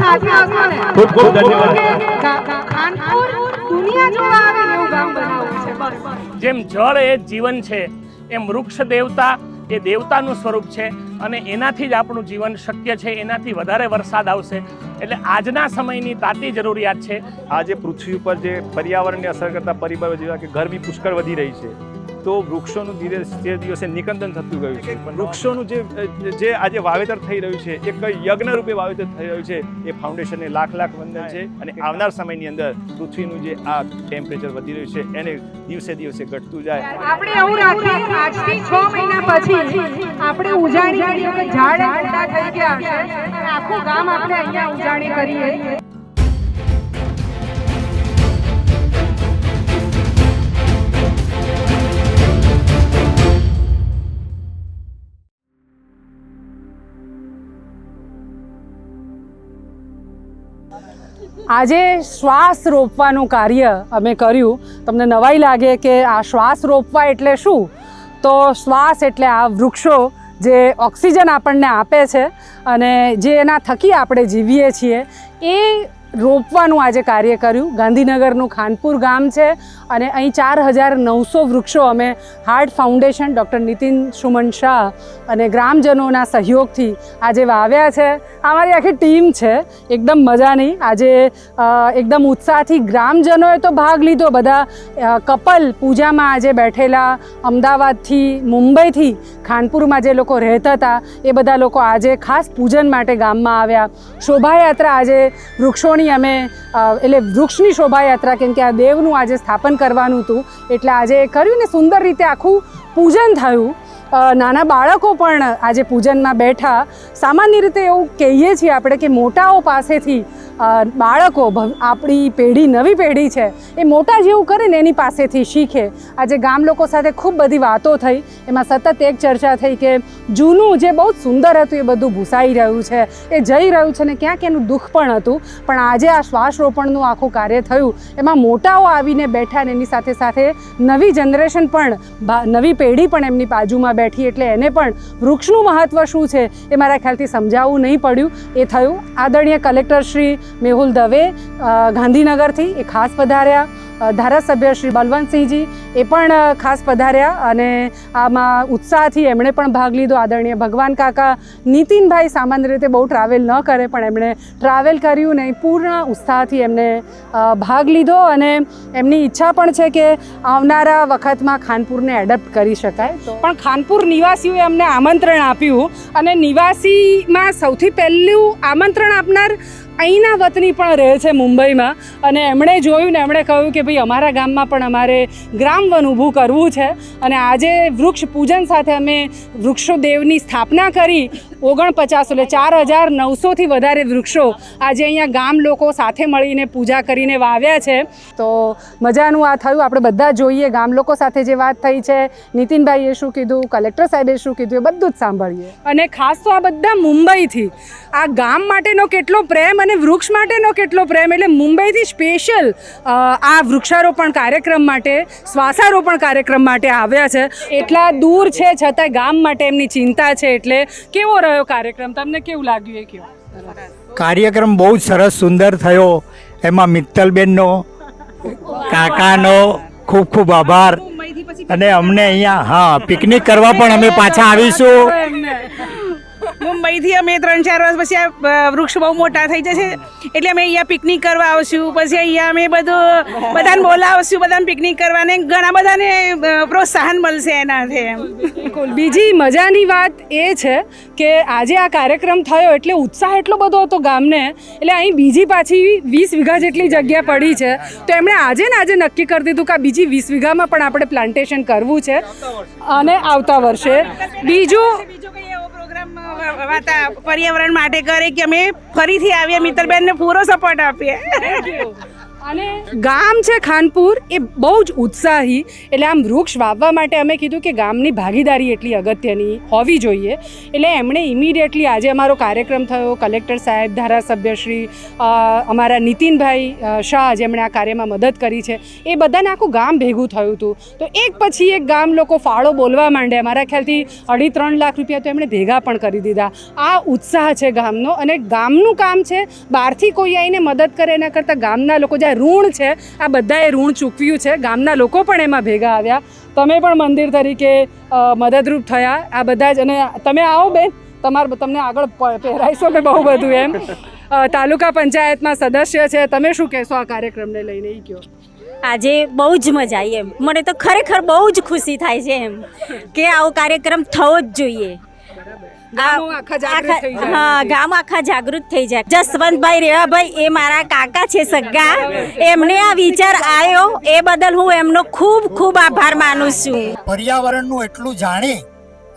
સાથે આવશો ને ખૂબ ખૂબ ધન્યવાદ. કે ગા- ગા- ખાનપુર દુનિયા જોવા આવે એવું ગામ બનાવવું છે. બસ. જેમ જળ એ જીવન છે એમ વૃક્ષ દેવતા એ દેવતાનું સ્વરૂપ છે અને એનાથી જ આપણું જીવન શક્ય છે એનાથી વધારે વરસાદ આવશે. એટલે આજના સમયની તાતી જરૂરિયાત છે. આજે પૃથ્વી ઉપર જે પર્યાવરણને અસર કરતા પરિબળો જેવા કે ગરમી પુષ્કળ વધી રહી છે તો વૃક્ષોનું ધીરે જે દિવસે નિકંદન થતું ગયું છે. વૃક્ષોનું જે જે આજે વાવેતર થઈ રહ્યું છે એક યજ્ઞ રૂપે વાવેતર થઈ રહ્યું છે, એ ફાઉન્ડેશનને લાખ લાખ વંદન છે અને આવનાર સમયની અંદર પૃથ્વીનું જે આ ટેમ્પરેચર વધી રહ્યું છે, એને દિવસે દિવસે ઘટતું જાય. આપણે એવું રાખીએ આજથી છ મહિના પછી આપણે ઉજાણી કરીએ ઝાડ મોટા થઈ ગયા આખું ગામ આપણે અહીંયા ઉજાણી કરીએ. આજે શ્વાસ રોપવાનું કાર્ય અમે કર્યું. તમને નવાઈ લાગે કે આ શ્વાસ રોપવા એટલે શું? તો શ્વાસ એટલે આ વૃક્ષો જે ઓક્સિજન આપણને આપે છે અને જે એના થકી આપણે જીવીએ છીએ, એ રોપવાનું આજે કાર્ય કર્યું. ગાંધીનગરનું ખાનપુર ગામ છે અને અહીં ચાર હજાર નવસો વૃક્ષો અમે heart foundation doctor Nitin Suman Shah અને ગ્રામજનોના સહયોગથી આજે વાવ્યા છે. અમારી આખી ટીમ છે. એકદમ મજાની આજે એકદમ ઉત્સાહથી ગ્રામજનોએ તો ભાગ લીધો. બધા કપલ પૂજામાં આજે બેઠેલા અમદાવાદથી મુંબઈથી ખાનપુરમાં જે લોકો રહેતા હતા, એ બધા લોકો આજે ખાસ પૂજન માટે ગામમાં આવ્યા. શોભાયાત્રા આજે વૃક્ષોની અમે એટલે વૃક્ષની શોભાયાત્રા કેમ કે આ દેવનું આજે સ્થાપન કરવાનું હતું, એટલે આજે કર્યું ને સુંદર રીતે આખું પૂજન થયું. નાના બાળકો પણ આજે પૂજનમાં બેઠા. સામાન્ય રીતે એવું કહીએ છીએ આપણે કે મોટાઓ પાસેથી બાળકો આપણી પેઢી, નવી પેઢી છે, એ મોટા જેવું કરે ને એની પાસેથી શીખે. આજે ગામ લોકો સાથે ખૂબ બધી વાતો થઈ. એમાં સતત એક ચર્ચા થઈ કે જૂનું જે બહુ સુંદર હતું, એ બધું ભૂસાઈ રહ્યું છે, એ જઈ રહ્યું છે ને ક્યાંક એનું દુઃખ પણ હતું. પણ આજે આ શ્વાસરોપણનું આખું કાર્ય થયું. એમાં મોટાઓ આવીને બેઠા ને એની સાથે સાથે નવી જનરેશન પણ નવી પેઢી પણ એમની બાજુમાં બેઠી. એટલે એને પણ વૃક્ષનું મહત્ત્વ શું છે, એ મારા ખ્યાલથી સમજાવવું નહીં પડ્યું. એ થયું. આદરણીય કલેક્ટર શ્રી મેહુલ દવે ગાંધીનગરથી એ ખાસ પધાર્યા. ધારાસભ્ય શ્રી બલવંતસિંહજી એ પણ ખાસ પધાર્યા અને આમાં ઉત્સાહથી એમણે પણ ભાગ લીધો. આદરણીય ભગવાન કાકા નીતિનભાઈ સામાન્ય રીતે બહુ ટ્રાવેલ ન કરે પણ એમણે ટ્રાવેલ કર્યું ને પૂર્ણ ઉત્સાહથી એમને ભાગ લીધો અને એમની ઈચ્છા પણ છે કે આવનારા વખતમાં ખાનપુરને એડપ્ટ કરી શકાય. પણ ખાનપુર નિવાસીઓએ અમને આમંત્રણ આપ્યું અને નિવાસીમાં સૌથી પહેલું આમંત્રણ આપનાર અહીંના વતની પણ રહે છે મુંબઈમાં. અને એમણે જોયું ને એમણે કહ્યું કે ભાઈ અમારા ગામમાં પણ અમારે ગ્રામવન ઊભું કરવું છે. અને આજે વૃક્ષ પૂજન સાથે અમે વૃક્ષો દેવની સ્થાપના કરી. ઓગણપચાસ એટલે ચાર હજાર નવસોથી વધારે વૃક્ષો આજે અહીંયા ગામ લોકો સાથે મળીને પૂજા કરીને વાવ્યા છે. તો મજાનું આ થયું. આપણે બધા જોઈએ ગામ લોકો સાથે જે વાત થઈ છે. નીતિનભાઈએ શું કીધું? કલેક્ટર સાહેબે શું કીધું? એ બધું જ સાંભળીએ. અને ખાસ તો આ બધા મુંબઈથી. આ ગામ માટેનો કેટલો પ્રેમ અને વૃક્ષ માટેનો કેટલો પ્રેમ એટલે મુંબઈથી સ્પેશિયલ આ વૃક્ષારોપણ કાર્યક્રમ માટે શ્વાસારોપણ કાર્યક્રમ માટે આવ્યા છે. એટલા દૂર છે છતાંય ગામ માટે એમની ચિંતા છે એટલે કેવો રહ્યો કાર્યક્રમ? તમને કેવું લાગ્યું એ કહો કાર્યક્રમ બહુ જ સરસ સુંદર થયો. એમાં મિત્તલબેનનો કાકાનો ખૂબ ખૂબ આભાર. અને અમને અહીંયા હા પિકનિક કરવા પણ અમે પાછા આવીશું. મુંબઈથી અમે ત્રણ ચાર વર્ષ પછી આ વૃક્ષ બહુ મોટા થઈ જશે. એટલે અમે અહીંયા પિકનિક કરવા આવશું. પછી અહીંયા અમે બધું, બધાને બોલાવશું, બધાને પિકનિક કરવાને. ઘણા બધાને પ્રોત્સાહન મળશે એનાથી એમ. બિલકુલ. બીજી મજાની વાત એ છે કે આજે આ કાર્યક્રમ થયો એટલે ઉત્સાહ એટલો બધો હતો ગામને. એટલે અહીં બીજી પાછી વીસ વીઘા જેટલી જગ્યા પડી છે. તો એમણે આજે ને આજે નક્કી કરી દીધું કે આ બીજી વીસ વીઘામાં પણ આપણે પ્લાન્ટેશન કરવું છે. અને આવતા વર્ષે. બીજું પર્યાવરણ માટે કરે કે અમે ફરીથી આવીએ મિત્તલબેનને પૂરો સપોર્ટ આપીએ. અને ગામ છે ખાનપુર, એ બહુ જ ઉત્સાહી. એટલે આમ વૃક્ષ વાવવા માટે અમે કીધું કે ગામની ભાગીદારી એટલી અગત્યની હોવી જોઈએ. એટલે એમણે ઇમિડિયેટલી આજે અમારો કાર્યક્રમ થયો. કલેક્ટર સાહેબ, ધારાસભ્ય શ્રી અમારા નીતિનભાઈ શાહ જેમણે આ કાર્યમાં મદદ કરી છે. એ બધાને આખું ગામ ભેગું થયું હતું. તો એક પછી એક ગામ લોકો ફાળો બોલવા માંડ્યા. મારા ખ્યાલથી અઢી ત્રણ લાખ રૂપિયા તો એમણે ભેગા પણ કરી દીધા. આ ઉત્સાહ છે ગામનો અને ગામનું કામ છે. બહારથી કોઈ આવીને મદદ કરે એના કરતાં ગામના લોકો જે આ ઋણ છે, આ બધાએ ઋણ ચૂકવ્યું છે. ગામના લોકો પણ એમાં ભેગા આવ્યા. તમે પણ મંદિર તરીકે મદદરૂપ થયા. આ બધા જ, અને તમે આવો બેન. તમારે, તમને આગળ પહેરાઈશો કે બહુ બધું એમ. તાલુકા પંચાયતમાં સદસ્ય છે. તમે શું કહેશો આ કાર્યક્રમને લઈને એ કહો આજે બહુ જ મજા આવી એમ. મને તો ખરેખર બહુ જ ખુશી થાય છે એમ, કે આવો કાર્યક્રમ થવો જ જોઈએ. હા ગામ આખા જાગૃત થઈ જાય. જસવંતભાઈ રેવાભાઈ એ મારા કાકા છે સગા. એમને આ વિચાર આવ્યો એ બદલ હું એમનો ખૂબ ખૂબ આભાર માનું છું. પર્યાવરણનું એટલું જાણી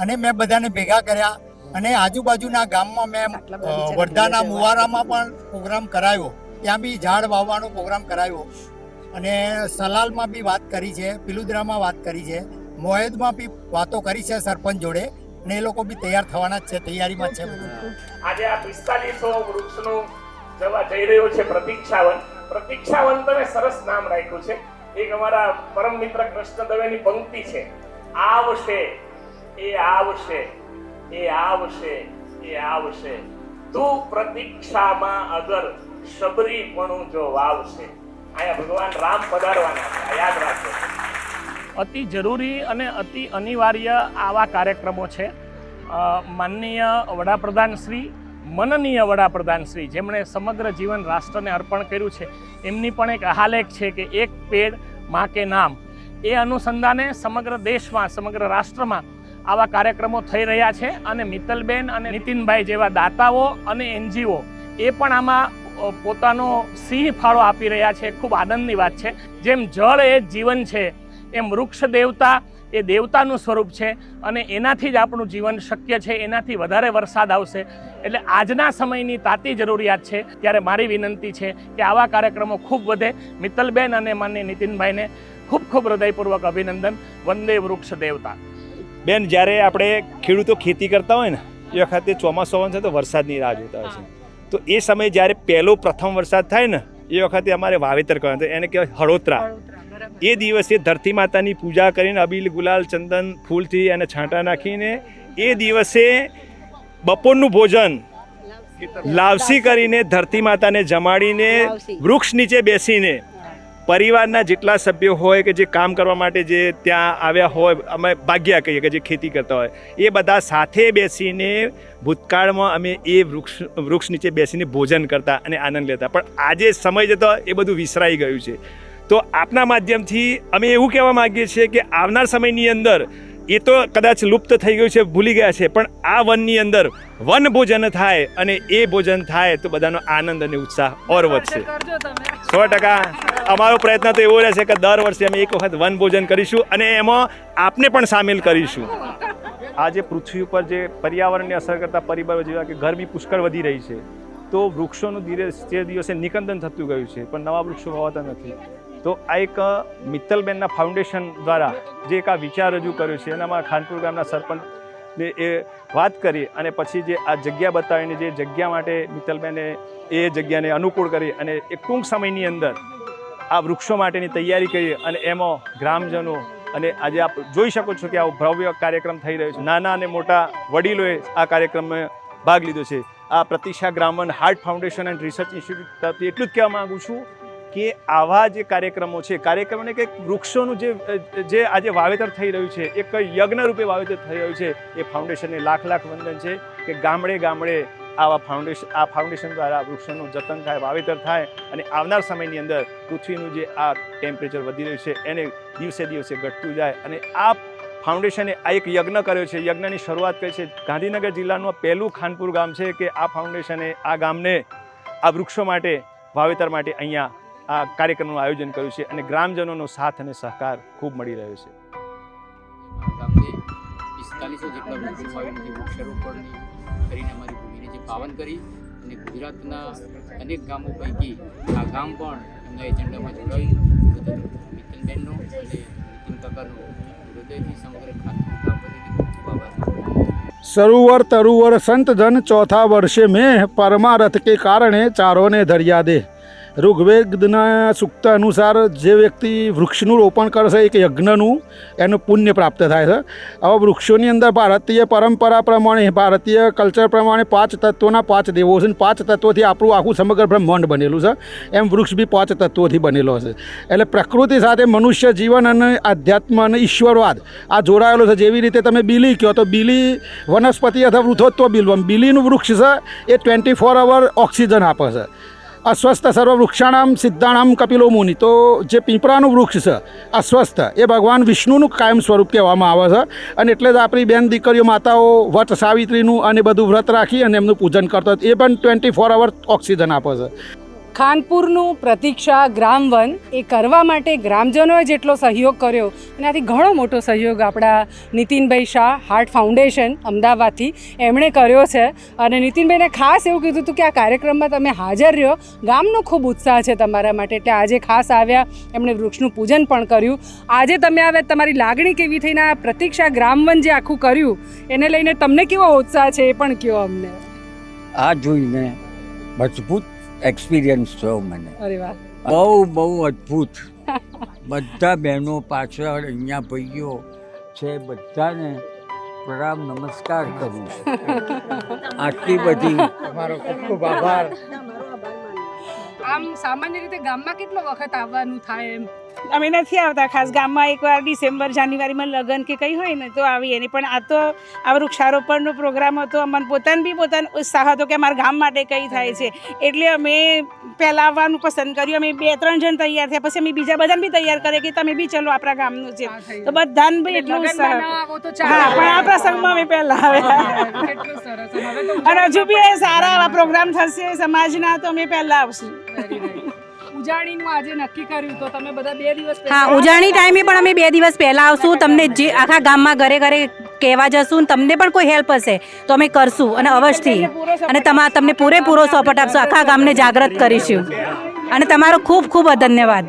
અને મેં બધાને ભેગા કર્યા અને આજુબાજુના ગામમાં મેં વર્ધાના મુવારામાં પણ પ્રોગ્રામ કરાયો. ત્યાં બી ઝાડ વાવવાનો પ્રોગ્રામ કરાયો. અને સલાલમાં બી વાત કરી છે પિલુદ્રામાં વાત કરી છે. મોહેદમાં બી વાતો કરી છે સરપંચ જોડે. અને એ લોકો બી તૈયાર થવાના જ છે, તૈયારીમાં છે આજે આ પિસ્તાલીસો વૃક્ષનું જવા જઈ રહ્યો છે પ્રતીક્ષાવન. પ્રતીક્ષાવન તમે સરસ નામ રાખ્યું છે. એક અમારા પરમ મિત્ર કૃષ્ણ દવેની પંક્તિ છે. આવશે, એ આવશે એ આવશે એ આવશે. તું પ્રતીક્ષામાં અગર શબરીપણું જો વાવશે. અહીંયા ભગવાન રામ પધારવાના યાદ રાખો અતિ જરૂરી અને અતિ અનિવાર્ય આવા કાર્યક્રમો છે. માનનીય વડાપ્રધાન શ્રી, મનનીય વડાપ્રધાન શ્રી, જેમણે સમગ્ર જીવન રાષ્ટ્રને અર્પણ કર્યું છે, એમની પણ એક આહાલેખ છે કે એક પેડમાં કે નામ. એ અનુસંધાને સમગ્ર દેશમાં, સમગ્ર રાષ્ટ્રમાં આવા કાર્યક્રમો થઈ રહ્યા છે અને મિત્તલબેન અને નીતિનભાઈ જેવા દાતાઓ અને એનજીઓ એ પણ આમાં પોતાનો સિંહ ફાળો આપી રહ્યા છે. ખૂબ આનંદની વાત છે. જેમ જળ એ જીવન છે એમ વૃક્ષ દેવતા એ દેવતાનું સ્વરૂપ છે અને એનાથી જ આપણું જીવન શક્ય છે એનાથી વધારે વરસાદ આવશે. એટલે આજના સમયની તાતી જરૂરિયાત છે. ત્યારે મારી વિનંતી છે કે આવા કાર્યક્રમો ખૂબ વધે. મિત્તલબેન અને માન્ય નીતિનભાઈને ખૂબ ખૂબ હૃદયપૂર્વક અભિનંદન. વંદે વૃક્ષ દેવતા. બેન જ્યારે આપણે ખેડૂતો ખેતી કરતા હોય ને એ વખતે ચોમાસું છે તો વરસાદની રાહ જોતા હોય છે. તો એ સમયે જ્યારે પહેલો પ્રથમ વરસાદ થાય ને એ વખતે અમારે વાવેતર કરવાનું. એને કહેવાય હળોતરા. એ દિવસે ધરતી માતાની પૂજા કરીને અબીલ ગુલાલ ચંદન ફૂલથી અને છાંટા નાખીને એ દિવસે બપોરનું ભોજન લાવસી કરીને ધરતી માતાને જમાડીને વૃક્ષ નીચે બેસીને પરિવારના જેટલા સભ્યો હોય કે જે કામ કરવા માટે જે ત્યાં આવ્યા હોય અમે ભાગ્યા કહીએ કે જે ખેતી કરતા હોય એ બધા સાથે બેસીને ભૂતકાળમાં અમે એ વૃક્ષ વૃક્ષ નીચે બેસીને ભોજન કરતા અને આનંદ લેતા. પણ આજે સમય જતો એ બધું વિસરાઈ ગયું છે. તો આપના માધ્યમથી અમે એવું કહેવા માંગીએ છીએ કે આવનાર સમયની અંદર એ તો કદાચ લુપ્ત થઈ ગયું છે ભૂલી ગયા છે પણ આ વનની અંદર વન ભોજન થાય અને એ ભોજન થાય તો બધાનો આનંદ અને ઉત્સાહ ઓર વધશે. સો ટકા અમારો પ્રયત્ન તો એવો રહેશે કે દર વર્ષે અમે એક વખત વન ભોજન કરીશું અને એમાં આપને પણ સામેલ કરીશું. આજે પૃથ્વી ઉપર જે પર્યાવરણને અસર કરતા પરિબળો જેવા કે ગરમી પુષ્કળ વધી રહી છે તો વૃક્ષોનું ધીરે તે દિવસે નિકંદન થતું ગયું છે પણ નવા વૃક્ષો વાવતા નથી. તો આ એક મિત્તલબેનના ફાઉન્ડેશન દ્વારા જે એક આ વિચાર રજૂ કર્યો છે, એનામાં ખાનપુર ગામના સરપંચને એ વાત કરી અને પછી જે આ જગ્યા બતાવીને જે જગ્યા માટે મિત્તલબેને એ જગ્યાને અનુકૂળ કરી અને એક ટૂંક સમયની અંદર આ વૃક્ષો માટેની તૈયારી કરી અને એમાં ગ્રામજનો અને આજે આપ જોઈ શકો છો કે આવો ભવ્ય કાર્યક્રમ થઈ રહ્યો છે. નાના અને મોટા વડીલોએ આ કાર્યક્રમમાં ભાગ લીધો છે. આ પ્રતિષ્ઠા ગ્રામન heart foundation and research institute તરફથી એટલું જ કહેવા માગું છું. કે આવા જે કાર્યક્રમો છે, કાર્યક્રમને કે વૃક્ષોનું જે જે આજે વાવેતર થઈ રહ્યું છે, એક યજ્ઞ રૂપે વાવેતર થઈ રહ્યું છે, એ ફાઉન્ડેશનને લાખ લાખ વંદન છે કે ગામડે ગામડે આવા ફાઉન્ડેશન આ ફાઉન્ડેશન દ્વારા વૃક્ષોનું જતન થાય, વાવેતર થાય અને આવનાર સમયની અંદર પૃથ્વીનું જે આ ટેમ્પરેચર વધી રહ્યું છે, એને દિવસે દિવસે ઘટતું જાય અને આ ફાઉન્ડેશને આ એક યજ્ઞ કર્યો છે, યજ્ઞની શરૂઆત કરી છે. ગાંધીનગર જિલ્લાનું પહેલું ખાનપુર ગામ છે કે આ ફાઉન્ડેશને આ ગામને આ વૃક્ષો માટે, વાવેતર માટે અહીંયા આ કાર્યક્રમનું આયોજન કર્યું છે અને ગ્રામજનોનો સાથ અને સહકાર ખૂબ મળી રહ્યો છે. પિસ્તાલીસો જેટલા વૃક્ષો વાવીને જે વૃક્ષારોપણની કરીને અમારી ભૂમિને જે પાવન કરી અને ગુજરાતના અનેક ગામો પૈકી આ ગામ પણ એમના એજન્ડામાં જોડાયું મિત્તલબેનનો અને નીતિન કાકાનો હૃદયથી સમગ્ર ખાતું સરોવર તરુવર સંત જન ચોથા વર્ષે મેં પરમારથ કે કારણે ચારોને ધર્યા દે. ઋગ્વેદના સૂક્ત અનુસાર જે વ્યક્તિ વૃક્ષનું રોપણ કરશે એક યજ્ઞનું, એનું પુણ્ય પ્રાપ્ત થાય છે. આવા વૃક્ષોની અંદર ભારતીય પરંપરા પ્રમાણે, ભારતીય કલ્ચર પ્રમાણે પાંચ તત્વોના પાંચ દેવો છે અને પાંચ તત્વોથી આપણું આખું સમગ્ર બ્રહ્માંડ બનેલું છે. એમ વૃક્ષ બી પાંચ તત્વોથી બનેલો છે. એટલે પ્રકૃતિ સાથે મનુષ્ય જીવન અને આધ્યાત્મ અને ઈશ્વરવાદ આ જોડાયેલો છે. જેવી રીતે તમે બીલી કહો તો બીલી વનસ્પતિ અથવા વૃથોત્વ બિલવમ બીલીનું વૃક્ષ છે. એ ટ્વેન્ટી ફોર અવર ઓક્સિજન આપે છે. અસ્વસ્થ સર્વ વૃક્ષાણામ સિદ્ધાણામ કપિલો મુનિ તો જે પીપળાનું વૃક્ષ છે અસ્વસ્થ એ ભગવાન વિષ્ણુનું કાયમ સ્વરૂપ કહેવામાં આવે છે અને એટલે જ આપણી બેન દીકરીઓ માતાઓ વટ સાવિત્રીનું અને બધું વ્રત રાખી અને એમનું પૂજન કરતા. એ પણ ટ્વેન્ટી ફોર અવર ઓક્સિજન આપે છે. ખાનપુરનું પ્રતીક્ષા ગ્રામવન એ કરવા માટે ગ્રામજનોએ જેટલો સહયોગ કર્યો, એનાથી ઘણો મોટો સહયોગ આપણા નીતિનભાઈ શાહ, હાર્ટ ફાઉન્ડેશન, અમદાવાદથી એમણે કર્યો છે. અને નીતિનભાઈને ખાસ એવું કીધું હતું કે આ કાર્યક્રમમાં તમે હાજર રહ્યો. ગામનો ખૂબ ઉત્સાહ છે તમારા માટે, એટલે આજે ખાસ આવ્યા, એમણે વૃક્ષનું પૂજન પણ કર્યું. આજે તમે આવ્યા તમારી લાગણી કેવી થઈને આ પ્રતીક્ષા ગ્રામવન જે આખું કર્યું, એને લઈને તમને કેવો ઉત્સાહ છે એ પણ કહો અમને. આ જોઈને મજબૂત એક્સપિરિયન્સ થયો મને. અરે વાહ. બહુ બહુ અદ્ભુત. બધા બહેનો પાછળ અહીંયા ભાઈઓ છે બધાને પ્રણામ નમસ્કાર કરું છું. આટલી બધી તમારો ખૂબ ખૂબ આભાર. આમ સામાન્ય રીતે ગામમાં કેટલો વખત આવવાનું થાય એમ? અમે નથી આવતા. ખાસ ગામમાં એકવાર ડિસેમ્બર જાન્યુઆરીમાં લગ્ન કે કંઈ હોય ને તો આવીએ. નહીં પણ આ તો આ વૃક્ષારોપણનો પ્રોગ્રામ હતો. અમને પોતાને બી પોતાનો ઉત્સાહ હતો કે અમારા ગામ માટે કંઈ થાય છે. એટલે અમે પહેલાં આવવાનું પસંદ કર્યું. અમે બે ત્રણ જણ તૈયાર થયા. પછી અમે બીજા બધાને બી તૈયાર કરીએ કે તમે બી ચલો આપણા ગામનું છે તો બધાને બી એટલું ઉત્સાહ હા પણ આ પ્રસંગમાં અમે પહેલાં આવ્યા. અને હજુ બી સારા આવા પ્રોગ્રામ થશે સમાજના તો અમે પહેલાં આવશું. ઉજાણીનું આજે નક્કી કર્યું તો તમે બધા બે દિવસ હા ઉજાણી ટાઈમે પણ અમે બે દિવસ પહેલાં આવશું. તમને જે આખા ગામમાં ઘરે ઘરે કહેવા જશું ને તમને પણ કોઈ હેલ્પ હશે તો અમે કરશું અને અવશ્યથી. અને તમા તમને પૂરેપૂરો સપોર્ટ આપશું. આખા ગામને જાગૃત કરીશું. અને તમારો ખૂબ ખૂબ ધન્યવાદ.